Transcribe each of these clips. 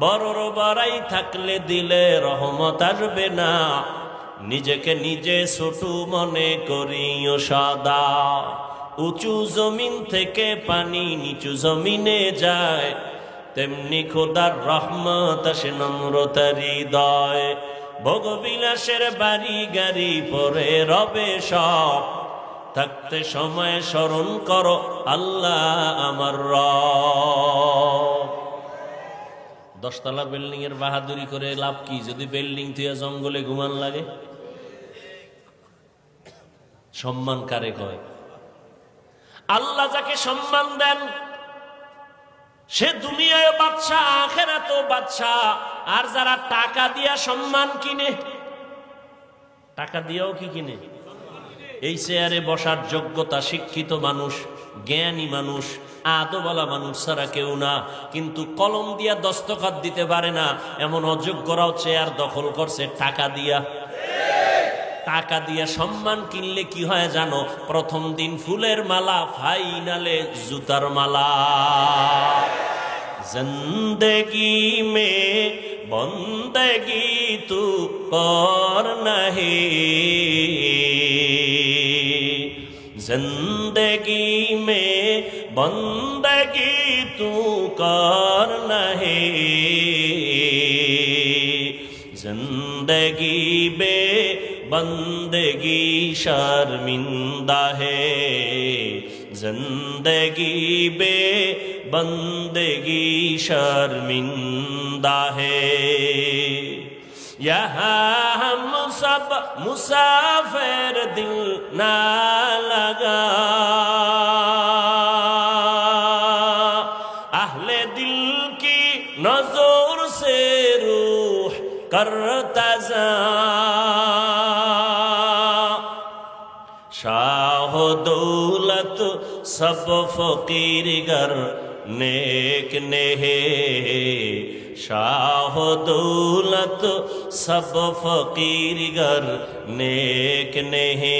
বড়র বড়াই থাকলে দিলে রহমত আসবে না। নিজেকে নিজে ছোটু মনে করিও সদা। উঁচু জমিন থেকে পানি নিচু জমিনে যায়। তেমনি খোদার রহমত আসে নম্রতার হৃদয়। ভোগবিলাসের বাড়ি গাড়ি পরে রবে সব। থাকতে সময় স্মরণ করো আল্লাহ আমার রব। দশতলা বিল্ডিং এর বাহাদুরি করে লাভ কি? যদি বিল্ডিং তুই জঙ্গলে ঘুমান লাগে? সম্মান কারে কয়? আল্লাহ যাকে সম্মান দেন, সে দুনিয়ায় বাচ্চা আখেরাত বাচ্চা আর যারা টাকা দিয়া সম্মান কিনে, টাকা দিয়েও কি কিনে? এই চেয়ারে বসার যোগ্যতা শিক্ষিত মানুষ। জ্ঞানী মানুষ আদোবালা মানুষ ছাড়া কেউ না। কিন্তু কলম দিয়া দস্তখাত দিতে পারে না, এমন অযোগ্যরাও চেয়ার দখল করছে, টাকা দিয়া। টাকা দিয়ে সম্মান কিনলে কি হয় জানো? প্রথম দিন ফুলের মালা, ফাইনালে জুতার মালা। জন্দেগি মে বন্দেগি তু কর নাহি। জিন্দগি বন্দগি তু কর নহে। জিন্দগি বে বন্দগি শর্মিন্দা হে। জিন্দগি বে বন্দগি শর্মিন্দা হে। یہاں ہم سب مسافر دل نہ सब फकीर गर नेक नेहे शाह दौलत सब फकीर गर नेक नेहे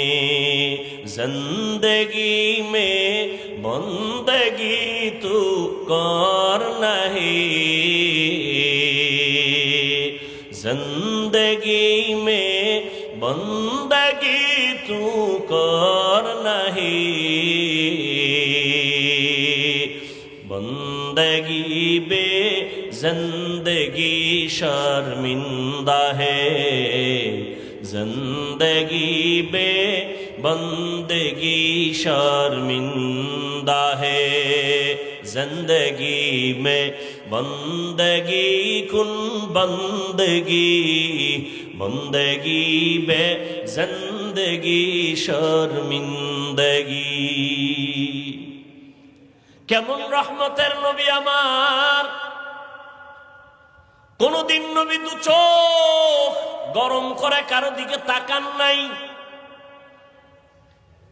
जिंदगी में बंदगी तू कर नहीं जिंदगी में बंदगी तू कर शर्मिंदा है जिंदगी बे बंदगी शर्मिंदा है जिंदगी में बंदगी कुन बंदगी बंदगी बे जिंदगी शर्मिंदगी কেমন রহমতের নবী আমার কোনদিন নবী দু চোখ গরম করে কারও দিকে তাকান নাই।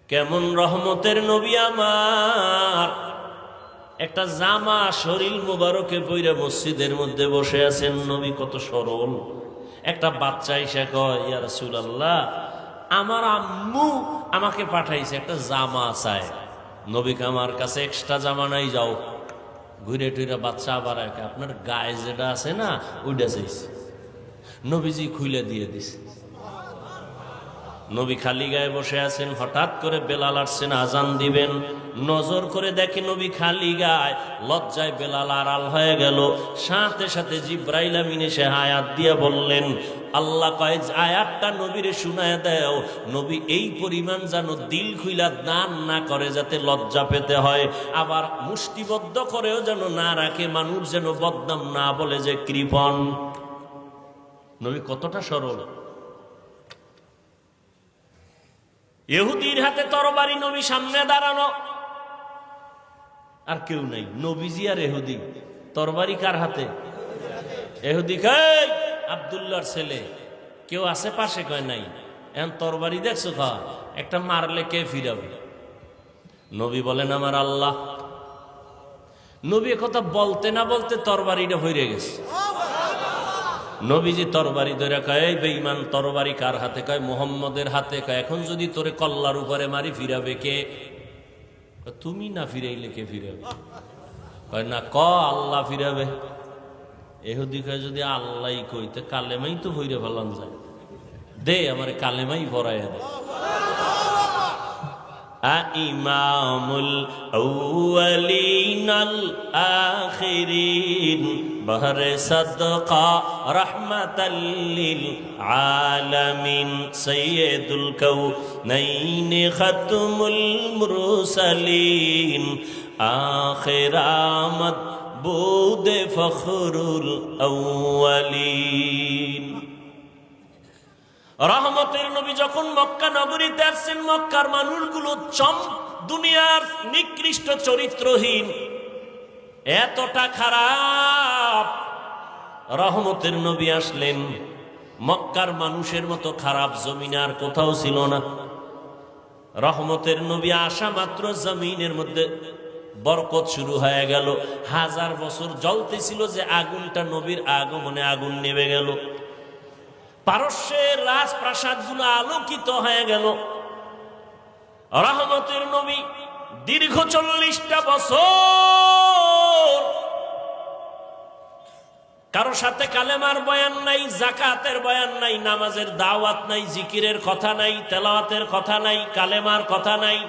কেমন রহমতের নবী আমার। একটা জামা শরীর মুবারকে পইরা মসজিদের মধ্যে বসে আছেন নবী, কত সরল। একটা বাচ্চা এসে কয়, ইয়া রাসূলুল্লাহ, আমার আম্মু আমাকে পাঠাইছে, একটা জামা চায়। নবীকে আমার কাছে এক্সট্রা জামা নাই, যাও। ঘুরে টুইরা বাচ্চা আবার আপনার গায়ে যেটা আছে না, ওইটা চাইছে। নবীজি খুলে দিয়ে দিছে। নবী খালি গায়ে বসে আছেন, হঠাৎ করে বেলাল আসছেন, আজান দিবেন। নজর করে দেখে নবী খালি গায়ে লজ্জায় বেলাল আড়াল হয়ে গেল। সাথে সাথে জিব্রাইল আমিন এসে আয়াত দিয়ে বললেন, আল্লাহ কয় আয়াতটা নবীরে শুনায় দেও। নবী এই পরিমাণ যেন দিল খুইলা দান না করে যাতে লজ্জা পেতে হয়। আবার মুষ্টিবদ্ধ করেও যেন না রাখে, মানুষ যেন বদনাম না বলে যে কৃপণ। নবী কতটা সরল। ইহুদির হাতে তরবারি নবী সামনে দাঁড়ানো। আর কেউ নাই। নবীজি আর এহুদি তরবারি কার হাতে? এহুদি খাই আবদুল্লার ছেলে। কেউ আছে পাশে কয় নাই? এখন তরবারি দেখছ খা, একটা মারলে কে ফিরাবে? নবী বলেন, আমার আল্লাহ। নবী কথা বলতে না বলতে তরবারিটা হইরে গেছে। নবীজি তরবারি ধরে কয়, এই বেঈমান, তরবারি কার হাতে? কয়, মোহাম্মদের হাতে। কয়, এখন যদি তোরে কল্লার উপরে মারি, ফিরাবে কে? তুমি না ফিরাইলে কে ফিরাবে? কয়, না, ক, আল্লাহ ফিরাবে। এহুদি কয়, যদি আল্লাহ কইতে কালেমাই তো ভইরে ফেলান যায়। দে, আমার কালেমাই ভরাইয়া দে। إمام الأولين الآخرين. بهر صدقة رحمة للعالمين. سيد الكونين ختم المرسلين. آخر آمد بود فخر الأولين. রহমতের নবী যখন মক্কা নগরীতে আসছেন, মক্কার মানুষগুলো চম দুনিয়ার নিকৃষ্ট চরিত্রহীন। এতটা খারাপ। রহমতের নবী আসলেন। মক্কার মানুষের মতো খারাপ জমিন আর কোথাও ছিল না। রহমতের নবী আসা মাত্র জমিনের মধ্যে বরকত শুরু হয়ে গেল। হাজার বছর জ্বলতেছিল যে আগুনটা নবীর আগমনে আগুন নেমে গেল। পারস্যের রাজপ্রাসাদগুলো আলোকিত হয়ে গেল। রহমতের নবী দীর্ঘ চল্লিশটা বছর কারও সাথে কালেমার বয়ান নাই জাকাতের বয়ান নাই, নামাজের দাওয়াত নাই, জিকিরের কথা নাই, তেলাওয়াতের কথা নাই, কালেমার কথা নাই।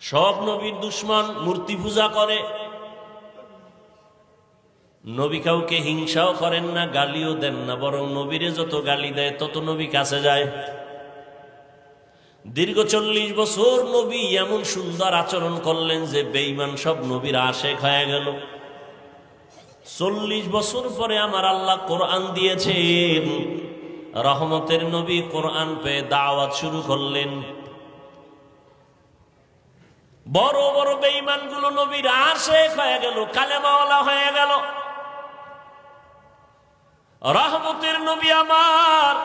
সব নবীর দুশ্মন মূর্তি পূজা করে। নবী কাউকে হিংসাও করেন না, গালিও দেন না, বরং নবীরে যত গালি দেয়, তত নবী কাছে যায়। দীর্ঘ চল্লিশ বছর নবী এমন সুন্দর আচরণ করলেন যে বেঈমান সব নবীর আশেক হয়ে গেল। চল্লিশ বছর পরে আমার আল্লাহ কোরআন দিয়েছেন। রহমতের নবী কোরআন পেয়ে দাওয়াত শুরু করলেন। বড় বড় বেঈমানগুলো নবীর আশেক হয়ে গেল, কালেমাওয়ালা হয়ে গেল। রহমতের নবী আমার।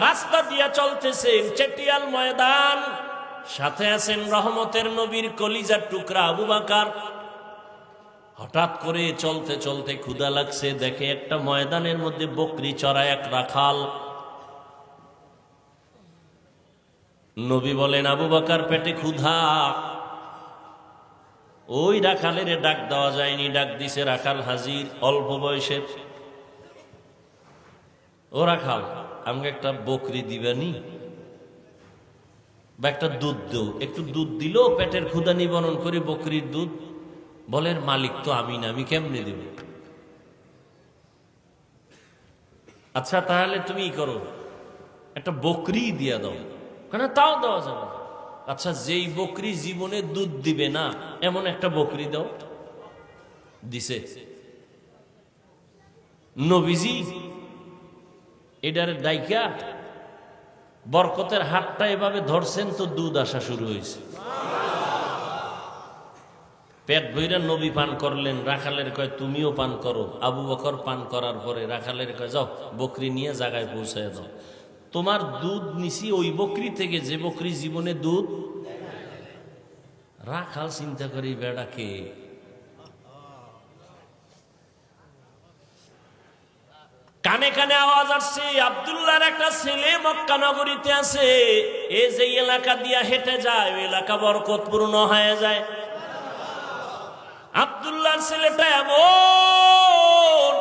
রাস্তা দিয়া চলতেছেন চেটিয়াল ময়দান। সাথে আছেন রহমতের নবীর কলিজার টুকরা আবু বাকার। হঠাৎ করে চলতে চলতে ক্ষুদা লাগছে। দেখে একটা ময়দানের মধ্যে বকরি চড়া এক রাখাল। নবী বলেন, আবু বাকার, পেটে ক্ষুধা। ওই রাখালের ডাক দেওয়া যায়নি। ডাক দিছে রাখাল হাজির, অল্প বয়সের। ও রাখাল আমাকে একটা বকরি দিবানি বা একটা দুধ দেও। একটু দুধ দিল পেটের ক্ষুদা নিবারণ করে বকরির দুধ। বলেন মালিক তো আমি না, আমি কেমনে দেব? আচ্ছা তাহলে তুমি করো। একটা বকরি দিয়া দাও। কেন? তাও দেওয়া যাবে। আচ্ছা যেই বকরি জীবনে দুধ দিবে না, এমন একটা বকরি দাও। দিছে। নবীজি এটার ডাইকা বরকতের হাতটা এভাবে ধরছেন তো দুধ আসা শুরু হয়েছে। পেট ভৈরা নবী পান করলেন, রাখালের কয়, তুমিও পান করো। আবু বকর পান করার পরে রাখালের কয়, যাও, বকরি নিয়ে জায়গায় পৌঁছায় দাও। তোমার দুধ নিছি, ওই বকরি থেকে যে বকরি জীবনে দুধ? রাখাল চিন্তা করি বেড়াকে কানে কানে আওয়াজ আসছে, আবদুল্লাহর একটা ছেলে মক্কা নগরীতে আছে। এ যে এলাকা দিয়া হেঁটে যায়, ওই এলাকা বরকতপূর্ণ হয়ে যায়। আবদুল্লাহর ছেলেটা এমন।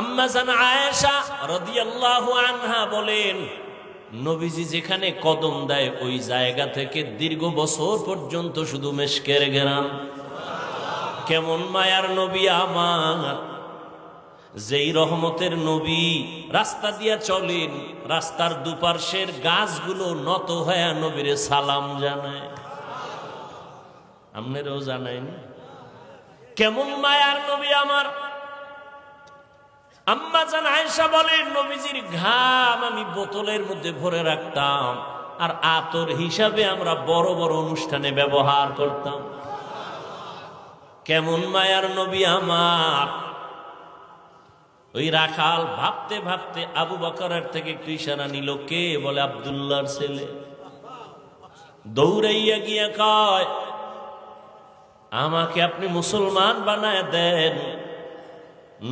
আম্মা জান আয়েশা রাদিয়াল্লাহু আনহা বলেন, নবীজি যেখানে কদম দেয়, ওই জায়গা থেকে দীর্ঘ বছর পর্যন্ত শুধু মেশকের গেরাম। কেমন মায়ার নবী আমার। যেই রহমতের নবী রাস্তা দিয়া চলেন, রাস্তার দুপার্শ্বের গাছগুলো নত হয়ে নবীরে সালাম জানায়। আপনারাও জানাইন কেমন মায়ার নবী আমার। আম্মা জান আয়েশা বলেন, নবীজির ঘাম আমি বোতলের মধ্যে ভরে রাখতাম, আর আতর হিসাবে আমরা বড় বড় অনুষ্ঠানে ব্যবহার করতাম। কেমন মায়ার নবী আমার। ওই রাখাল ভাবতে ভাবতে আবু বকরের থেকে একটু ইশারা নিল, কে? বলে, আবদুল্লাহর ছেলে। দৌড়াইয়া গিয়া কয়, আমাকে আপনি মুসলমান বানায় দেন।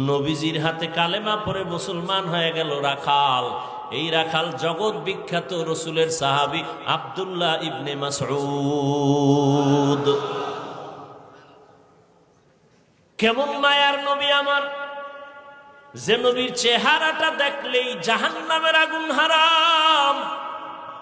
নবীজির হাতে কালেমা পরে মুসলমান হয়ে গেল রাখাল। এই রাখাল জগৎ বিখ্যাত রসুলের সাহাবি আব্দুল্লাহ ইবনে মাসউদ। কেমন মায়ার নবী আমার! যে নবীর চেহারাটা দেখলেই জাহান্নামের আগুন হারাম।